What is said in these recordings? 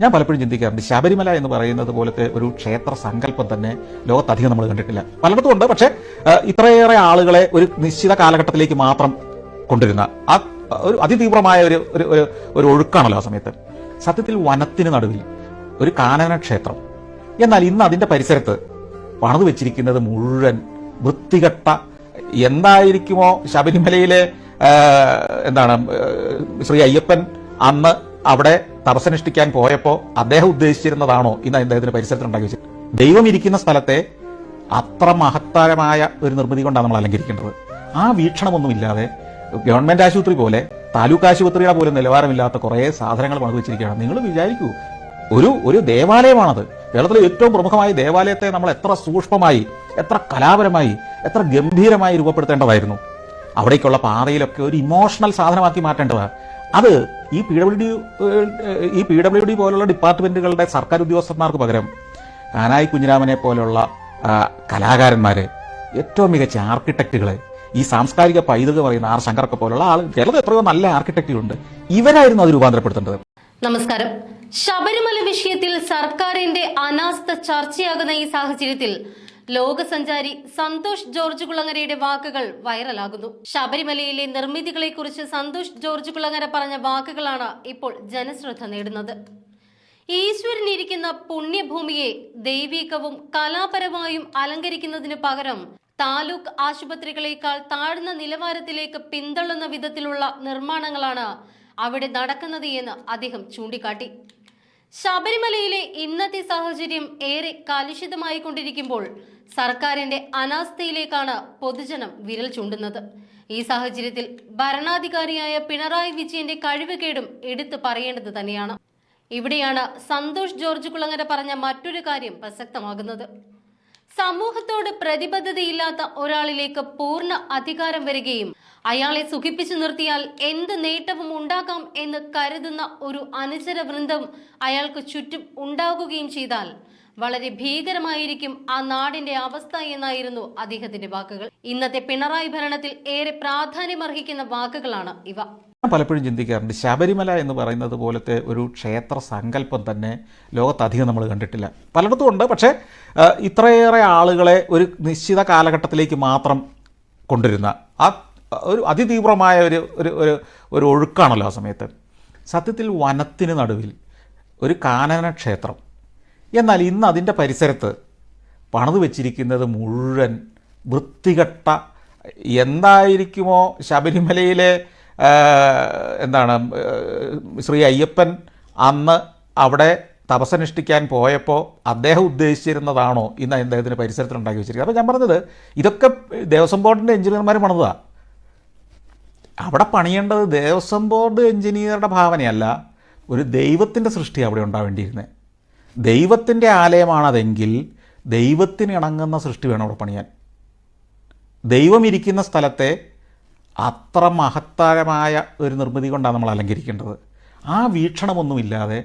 ഞാൻ പലപ്പോഴും ചിന്തിക്കാറുണ്ട്. ശബരിമല എന്ന് പറയുന്നത് പോലത്തെ ഒരു ക്ഷേത്ര സങ്കല്പം തന്നെ ലോകത്തധികം നമ്മൾ കണ്ടിട്ടില്ല. പലയിടത്തും ഉണ്ട്. പക്ഷേ ഇത്രയേറെ ആളുകളെ ഒരു നിശ്ചിത കാലഘട്ടത്തിലേക്ക് മാത്രം കൊണ്ടുവരുന്ന ആ ഒരു അതിതീവ്രമായ ഒരു ഒരു ഒരു ഒഴുക്കാണല്ലോ ആ സമയത്ത്. സത്യത്തിൽ വനത്തിന് നടുവിൽ ഒരു കാനന ക്ഷേത്രം. എന്നാൽ ഇന്ന് അതിന്റെ പരിസരത്ത് പണിതു വെച്ചിരിക്കുന്നത് മുഴുവൻ വൃത്തികെട്ട എന്തായിരിക്കുമോ ശബരിമലയിലെ എന്താണ് ശ്രീ അയ്യപ്പൻ അന്ന് അവിടെ തപസ്സനുഷ്ഠിക്കാൻ പോയപ്പോ അദ്ദേഹം ഉദ്ദേശിച്ചിരുന്നതാണോ ഇന്ന് അദ്ദേഹത്തിന് പരിസരത്തുണ്ടാക്കി വെച്ചത്? ദൈവം ഇരിക്കുന്ന സ്ഥലത്തെ അത്ര മഹത്തരമായ ഒരു നിർമ്മിതി കൊണ്ടാണ് നമ്മൾ അലങ്കരിക്കേണ്ടത്. ആ വീക്ഷണമൊന്നുമില്ലാതെ ഗവൺമെന്റ് ആശുപത്രി പോലെ താലൂക്ക് ആശുപത്രിയുടെ പോലും നിലവാരമില്ലാത്ത കുറേ സാധനങ്ങൾ പണിത് വെച്ചിരിക്കുകയാണ്. നിങ്ങൾ വിചാരിക്കൂ ഒരു ഒരു ദേവാലയമാണത്. കേരളത്തിലെ ഏറ്റവും പ്രമുഖമായ ദേവാലയത്തെ നമ്മൾ എത്ര സൂക്ഷ്മമായി എത്ര കലാപരമായി എത്ര ഗംഭീരമായി രൂപപ്പെടുത്തേണ്ടതായിരുന്നു. അവിടേക്കുള്ള പാതയിലൊക്കെ ഒരു ഇമോഷണൽ സാധനമാക്കി മാറ്റേണ്ടതാണ് അത് ഈ പി ഡബ്ല്യു ഡി ഈ പി ഡബ്ല്യു ഡി പോലുള്ള ഡിപ്പാർട്ട്മെന്റുകളുടെ സർക്കാർ ഉദ്യോഗസ്ഥന്മാർക്ക് പകരം കാനായി കുഞ്ഞിരാമനെ പോലെയുള്ള കലാകാരന്മാരെ ഏറ്റവും മികച്ച ആർക്കിടെക്റ്റുകളെ ഈ സാംസ്കാരിക പൈതൃകം പറയുന്ന ആർ ശങ്കറൊക്കെ പോലുള്ള ആൾ കേരളത്തിൽ എത്രയോ നല്ല ആർക്കിടെക്റ്റുകളുണ്ട്. ഇവരായിരുന്നു അത് രൂപാന്തരപ്പെടുത്തേണ്ടത്. നമസ്കാരം. ശബരിമല വിഷയത്തിൽ സർക്കാരിന്റെ അനാസ്ഥ ചർച്ചയാകുന്ന ഈ സാഹചര്യത്തിൽ ലോകസഞ്ചാരി സന്തോഷ് ജോർജ് കുളങ്ങരയുടെ വാക്കുകൾ വൈറലാകുന്നു. ശബരിമലയിലെ നിർമ്മിതികളെക്കുറിച്ച് സന്തോഷ് ജോർജ് കുളങ്ങര പറഞ്ഞ വാക്കുകളാണ് ഇപ്പോൾ ജനശ്രദ്ധ നേടുന്നത്. ഈശ്വരൻ ഇരിക്കുന്ന പുണ്യഭൂമിയെ ദൈവീകവും കലാപരമായും അലങ്കരിക്കുന്നതിന് പകരം താലൂക്ക് ആശുപത്രികളേക്കാൾ താഴ്ന്ന നിലവാരത്തിലേക്ക് പിന്തള്ളുന്ന വിധത്തിലുള്ള നിർമ്മാണങ്ങളാണ് അവിടെ നടക്കുന്നത് എന്ന് അദ്ദേഹം ചൂണ്ടിക്കാട്ടി. ശബരിമലയിലെ ഇന്നത്തെ സാഹചര്യം ഏറെ കലുഷിതമായി കൊണ്ടിരിക്കുമ്പോൾ സർക്കാരിന്റെ അനാസ്ഥയിലേക്കാണ് പൊതുജനം വിരൽ ചൂണ്ടുന്നത്. ഈ സാഹചര്യത്തിൽ ഭരണാധികാരിയായ പിണറായി വിജയന്റെ കഴിവുകേടും എടുത്തു പറയേണ്ടത് തന്നെയാണ്. ഇവിടെയാണ് സന്തോഷ് ജോർജ് കുളങ്ങര പറഞ്ഞ മറ്റൊരു കാര്യം പ്രസക്തമാകുന്നത്. സമൂഹത്തോട് പ്രതിബദ്ധതയില്ലാത്ത ഒരാളിലേക്ക് പൂർണ അധികാരം വരികയും അയാളെ സുഖിപ്പിച്ചു നിർത്തിയാൽ എന്ത് നേട്ടവും ഉണ്ടാക്കാം എന്ന് കരുതുന്ന ഒരു അനുചര വൃന്ദം അയാൾക്ക് ചുറ്റും ഉണ്ടാകുകയും ചെയ്താൽ വളരെ ഭീകരമായിരിക്കും ആ നാടിന്റെ അവസ്ഥ എന്നായിരുന്നു അദ്ദേഹത്തിന്റെ വാക്കുകൾ. ഇന്നത്തെ പിണറായി ഭരണത്തിൽ ഏറെ പ്രാധാന്യമർഹിക്കുന്ന വാക്കുകളാണ് ഇവ. പലപ്പോഴും ചിന്തിക്കാറുണ്ട് ശബരിമല എന്ന് പറയുന്നത് പോലത്തെ ഒരു ക്ഷേത്ര സങ്കല്പം തന്നെ ലോകത്തധികം നമ്മൾ കണ്ടിട്ടില്ല. പലയിടത്തും ഉണ്ട് പക്ഷേ ഇത്രയേറെ ആളുകളെ ഒരു നിശ്ചിത കാലഘട്ടത്തിലേക്ക് മാത്രം കൊണ്ടുവരുന്ന ആ ഒരു അതിതീവ്രമായ ഒരു ഒരു ഒരു ഒരു ഒഴുക്കാണല്ലോ ആ സമയത്ത്. സത്യത്തിൽ വനത്തിന് നടുവിൽ ഒരു കാനന ക്ഷേത്രം എന്നാൽ ഇന്ന് അതിന്റെ പരിസരത്ത് പണിത് വെച്ചിരിക്കുന്നത് മുഴുവൻ വൃത്തികെട്ട എന്തായിരിക്കുമോ ശബരിമലയിലെ എന്താണ് ശ്രീ അയ്യപ്പൻ അന്ന് അവിടെ തപസനുഷ്ഠിക്കാൻ പോയപ്പോൾ അദ്ദേഹം ഉദ്ദേശിച്ചിരുന്നതാണോ ഇന്ന് അദ്ദേഹത്തിന് പരിസരത്തിലുണ്ടാക്കി വെച്ചിരിക്കുന്നത്? അപ്പോൾ ഞാൻ പറഞ്ഞത് ഇതൊക്കെ ദേവസ്വം ബോർഡിന്റെ എഞ്ചിനീയർമാർ പണിതാ അവിടെ പണിയേണ്ടത് ദേവസ്വം ബോർഡ് എഞ്ചിനീയറുടെ ഭാവനയല്ല ഒരു ദൈവത്തിന്റെ സൃഷ്ടി അവിടെ ഉണ്ടാവേണ്ടിയിരുന്നത് ദൈവത്തിന്റെ ആലയമാണതെങ്കിൽ ദൈവത്തിന് ഇണങ്ങുന്ന സൃഷ്ടി വേണം അവിടെ പണിയാൻ. ദൈവം ഇരിക്കുന്ന സ്ഥലത്തെ അത്ര മഹത്തരമായ ഒരു നിർമ്മിതി കൊണ്ടാണ് നമ്മൾ അലങ്കരിക്കേണ്ടത്. ആ വീക്ഷണമൊന്നുമില്ലാതെ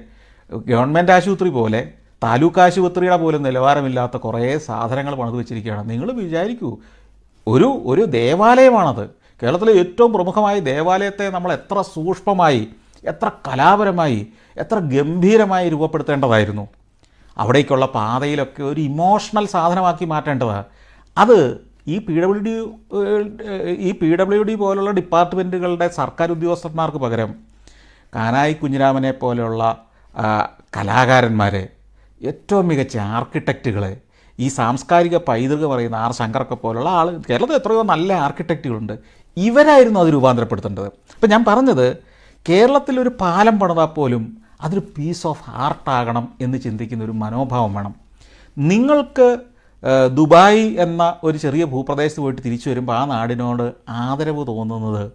ഗവൺമെന്റ് ആശുപത്രി പോലെ താലൂക്ക് ആശുപത്രിയുടെ പോലും നിലവാരമില്ലാത്ത കുറേ സാധനങ്ങൾ പണിത് വെച്ചിരിക്കുകയാണ്. നിങ്ങൾ വിചാരിക്കൂ ഒരു ഒരു ദേവാലയമാണത്. കേരളത്തിലെ ഏറ്റവും പ്രമുഖമായ ദേവാലയത്തെ നമ്മൾ എത്ര സൂക്ഷ്മമായി എത്ര കലാപരമായി എത്ര ഗംഭീരമായി രൂപപ്പെടുത്തേണ്ടതായിരുന്നു. അവിടേക്കുള്ള പാതയിലൊക്കെ ഒരു ഇമോഷണൽ സാധനമാക്കി മാറ്റേണ്ടതാണ് അത് ഈ പി ഡബ്ല്യു ഡി ഈ പി ഡബ്ല്യു ഡി പോലുള്ള ഡിപ്പാർട്ട്മെന്റുകളുടെ സർക്കാർ ഉദ്യോഗസ്ഥന്മാർക്ക് പകരം കാനായി കുഞ്ഞിരാമനെ പോലെയുള്ള കലാകാരന്മാരെ ഏറ്റവും മികച്ച ആർക്കിടെക്റ്റുകളെ ഈ സാംസ്കാരിക പൈതൃകം പറയുന്ന ആർ ശങ്കറൊക്കെ പോലുള്ള ആൾ കേരളത്തിൽ എത്രയോ നല്ല ആർക്കിടെക്റ്റുകളുണ്ട്. ഇവരായിരുന്നു അത് രൂപാന്തരപ്പെടുത്തേണ്ടത്. അപ്പം ഞാൻ പറഞ്ഞത് കേരളത്തിലൊരു പാലം പണിതാൽ പോലും അതൊരു പീസ് ഓഫ് ആർട്ടാകണം എന്ന് ചിന്തിക്കുന്ന ഒരു മനോഭാവം വേണം. നിങ്ങൾക്ക് ദുബായ് എന്ന ഒരു ചെറിയ ഭൂപ്രദേശത്ത് പോയിട്ട് തിരിച്ചു വരുമ്പോൾ ആ നാടിനോട് ആദരവ് തോന്നുന്നത്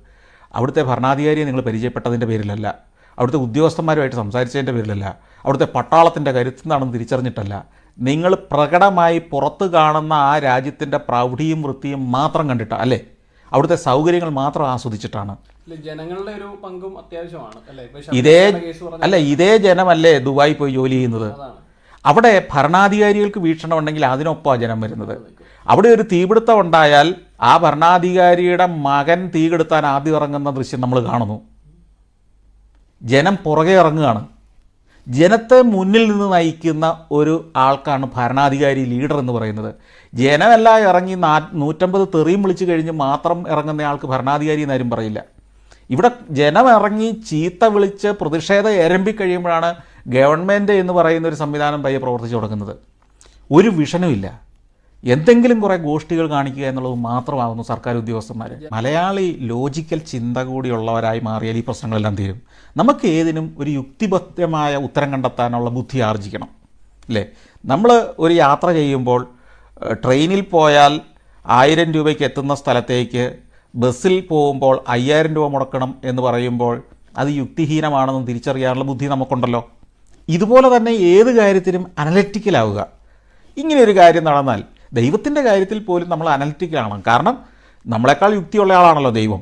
അവിടുത്തെ ഭരണാധികാരിയെ നിങ്ങൾ പരിചയപ്പെട്ടതിന്റെ പേരിലല്ല. അവിടുത്തെ ഉദ്യോഗസ്ഥന്മാരുമായിട്ട് സംസാരിച്ചതിന്റെ പേരിലല്ല. അവിടുത്തെ പട്ടാളത്തിന്റെ കരുത്തുനിന്നാണെന്ന് തിരിച്ചറിഞ്ഞിട്ടല്ല. നിങ്ങൾ പ്രകടമായി പുറത്ത് കാണുന്ന ആ രാജ്യത്തിന്റെ പ്രൗഢിയും വൃത്തിയും മാത്രം കണ്ടിട്ടാണ് അല്ലേ? അവിടുത്തെ സൗകര്യങ്ങൾ മാത്രം ആസ്വദിച്ചിട്ടാണ്. ജനങ്ങളുടെ ഒരു പങ്കും അത്യാവശ്യമാണ് ഇതേ അല്ല ഇതേ ജനമല്ലേ ദുബായി പോയി ജോലി ചെയ്യുന്നത്? അവിടെ ഭരണാധികാരികൾക്ക് വീക്ഷണം ഉണ്ടെങ്കിൽ അതിനൊപ്പം ജനം വരുന്നത്. അവിടെ ഒരു തീപിടുത്തം ഉണ്ടായാൽ ആ ഭരണാധികാരിയുടെ മകൻ തീ കെടുത്താൻ ആദ്യം ഇറങ്ങുന്ന ദൃശ്യം നമ്മൾ കാണുന്നു. ജനം പുറകെ ഇറങ്ങുകയാണ്. ജനത്തെ മുന്നിൽ നിന്ന് നയിക്കുന്ന ഒരു ആൾക്കാണ് ഭരണാധികാരി ലീഡർ എന്ന് പറയുന്നത്. ജനമല്ല ഇറങ്ങി നാ നൂറ്റമ്പത് തെറിയും വിളിച്ചു കഴിഞ്ഞ് മാത്രം ഇറങ്ങുന്ന ആൾക്ക് ഭരണാധികാരി എന്നാരും പറയില്ല. ഇവിടെ ജനം ഇറങ്ങി ചീത്ത വിളിച്ച് പ്രതിഷേധം എരമ്പിക്കഴിയുമ്പോഴാണ് ഗവൺമെന്റ് എന്ന് പറയുന്ന ഒരു സംവിധാനം പയ്യെ പ്രവർത്തിച്ചു തുടങ്ങുന്നത്. ഒരു വിഷനും ഇല്ല എന്തെങ്കിലും കുറേ ഗോഷ്ഠികൾ കാണിക്കുക എന്നുള്ളത് മാത്രമാകുന്നു സർക്കാർ ഉദ്യോഗസ്ഥന്മാർ മലയാളി ലോജിക്കൽ ചിന്ത കൂടിയുള്ളവരായി മാറിയാൽ ഈ പ്രശ്നങ്ങളെല്ലാം തീരും. നമുക്ക് ഏതിനും ഒരു യുക്തിബദ്ധമായ ഉത്തരം കണ്ടെത്താനുള്ള ബുദ്ധി ആർജിക്കണം. അല്ലേ? നമ്മൾ ഒരു യാത്ര ചെയ്യുമ്പോൾ ട്രെയിനിൽ പോയാൽ ആയിരം രൂപയ്ക്ക് എത്തുന്ന സ്ഥലത്തേക്ക് ബസ്സിൽ പോകുമ്പോൾ അയ്യായിരം രൂപ മുടക്കണം എന്ന് പറയുമ്പോൾ അത് യുക്തിഹീനമാണെന്ന് തിരിച്ചറിയാനുള്ള ബുദ്ധി നമുക്കുണ്ടല്ലോ. ഇതുപോലെ തന്നെ ഏത് കാര്യത്തിനും അനലറ്റിക്കലാവുക. ഇങ്ങനെ ഒരു കാര്യം നടന്നാൽ ദൈവത്തിന്റെ കാര്യത്തിൽ പോലും നമ്മൾ അനലറ്റിക്കലാണ് കാരണം നമ്മളെക്കാൾ യുക്തിയുള്ള ആളാണല്ലോ ദൈവം.